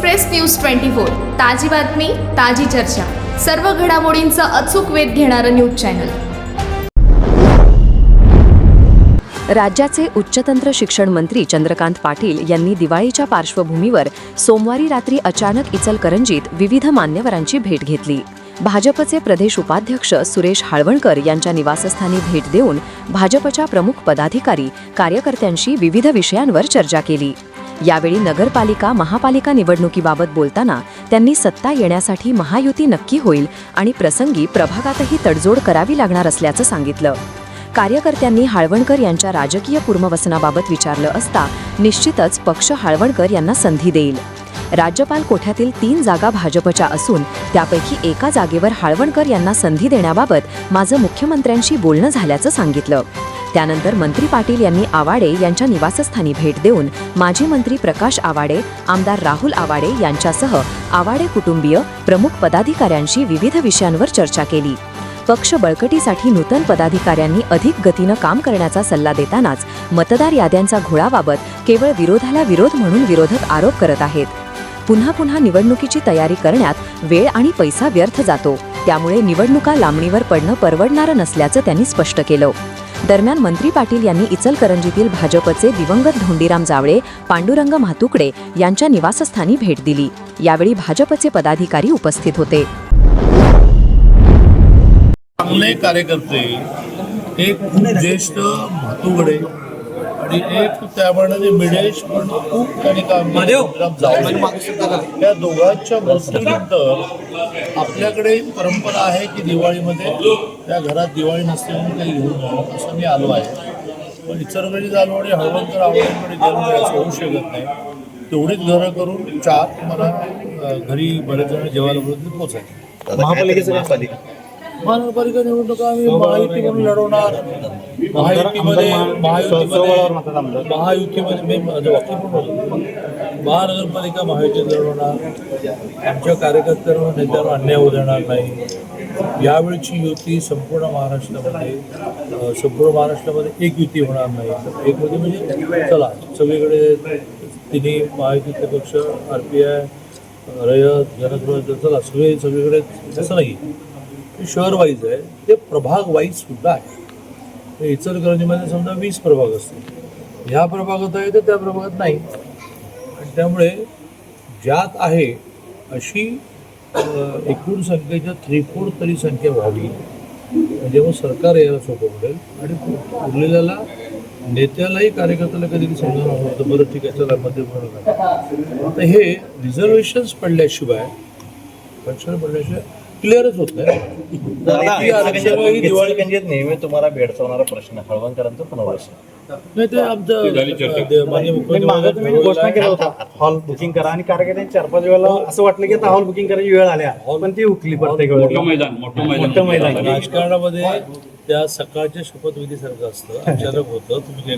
Express news twenty four ताजी बातमी ताजी चर्चा. सर्व घडामोडींचा अचूक वेध घेणारं न्यूज चॅनल. राज्याचे उच्चतंत्र शिक्षण मंत्री चंद्रकांत पाटील यांनी दिवाळीच्या पार्श्वभूमीवर सोमवारी रात्री अचानक इचलकरंजीत विविध मान्यवरांची भेट घेतली. भाजपचे प्रदेश उपाध्यक्ष सुरेश हाळवणकर यांच्या निवासस्थानी भेट देऊन भाजपच्या प्रमुख पदाधिकारी कार्यकर्त्यांशी विविध विषयांवर चर्चा केली. यावेळी नगरपालिका महापालिका निवडणुकीबाबत बोलताना त्यांनी सत्ता येण्यासाठी महायुती नक्की होईल आणि प्रसंगी प्रभागातही तडजोड करावी लागणार असल्याचं सांगितलं. कार्यकर्त्यांनी हाळवणकर यांच्या राजकीय पूर्ववसनाबाबत विचारलं असता निश्चितच पक्ष हाळवणकर यांना संधी देईल. राज्यपाल कोठ्यातील तीन जागा भाजपच्या असून त्यापैकी एका जागेवर हाळवणकर यांना संधी देण्याबाबत माझं मुख्यमंत्र्यांशी बोलणं झाल्याचं सांगितलं. त्यानंतर मंत्री पाटील यांनी आवाडे यांच्या निवासस्थानी भेट देऊन माजी मंत्री प्रकाश आवाडे आमदार राहुल आवाडे यांच्यासह आवाडे कुटुंबीय प्रमुख पदाधिकाऱ्यांशी विविध विषयांवर चर्चा केली. पक्ष बळकटीसाठी नूतन पदाधिकाऱ्यांनी अधिक गतीनं काम करण्याचा सल्ला देतानाच मतदार याद्यांचा घोळाबाबत केवळ विरोधाला विरोध म्हणून विरोधक आरोप करत आहेत. पुन्हा पुन्हा निवडणुकीची तयारी करण्यात वेळ आणि पैसा व्यर्थ जातो. त्यामुळे निवडणुका लांबणीवर पडणं परवडणारं नसल्याचं त्यांनी स्पष्ट केलं. दरम्यान मंत्री पाटील यांनी इचलकरंजीतील भाजपचे दिवंगत धोंडीराम जावळे पांडुरंग म्हातुकडे यांच्या निवासस्थानी भेट दिली. यावेळी भाजपचे पदाधिकारी उपस्थित होते. चांगले कार्यकर्ते एक खूप ज्येष्ठ म्हातुगडे एक त्याप्रमाणे मिडेश पण खूप त्यांनी काम केलं. या दोघांच्या मृत्यूनंतर आपल्याकडे परंपरा आहे की दिवाळीमध्ये त्या घरात दिवाळी नसते म्हणून काही घेऊन जाणं असं मी आलो आहे. पण इचरगडी झालो आणि हळवंतर आवडीकडे गेलो नाही असं होऊ शकत नाही. तेवढीच घरं करून चार मला घरी बरेच जण जेवायला पोचायचे महापालिकेचं महापालिका महानगरपालिका निवडणुका आम्ही महायुती म्हणून लढवणार. महायुतीमध्ये महायुतीमध्ये महायुतीमध्ये मी माझं वाक्य पण बोलतो. महानगरपालिका महायुतीत लढवणार. आमच्या कार्यकर्त्यांवर नेत्यांवर अन्याय होऊ देणार नाही. यावेळची युती संपूर्ण महाराष्ट्रामध्ये संपूर्ण महाराष्ट्रामध्ये एक युती होणार नाही. एक युती म्हणजे चला सगळीकडे तिन्ही महायुतीचे पक्ष R P I Rayat Jansuraksha चला सगळे सगळीकडे तसं नाही ते शहर वाईज आहे ते प्रभाग वाईज सुद्धा आहे. इचलकरंजीमध्ये समजा वीस प्रभाग असतील. ह्या प्रभागात आहे तर त्या प्रभागात नाही. आणि त्यामुळे ज्यात आहे अशी एकूण संख्येच्या त्रिफोड तरी संख्या व्हावी. म्हणजे मग सरकार यायला सोपं पडेल. आणि उरलेल्याला नेत्यालाही कार्यकर्त्याला कधी समजावं होतं बरं ठीक आहे चला मध्ये म्हणून आता हे रिझर्वेशन्स पडल्याशिवाय आरक्षण पडल्याशिवाय क्लिअरच होत नाही. आरक्षण ही दिवाळी नेहमी तुम्हाला भेडसावणारा प्रश्न हळवणकरांचं पुनर्वसन नाही ते आमचं घोषणा केला होता हॉल बुकिंग करा. आणि कार्यकर्त्यांनी चार पाच वेळेला असं वाटलं की आता हॉल बुकिंग करायची वेळ आल्या. पण ती हुकली प्रत्येक वेळेला. मैदान मोठं मैदान. मोठं मैदान. राजकारणामध्ये त्या सकाळच्या शपथविधीसारखं असतं. अचानक होतं. तुम्ही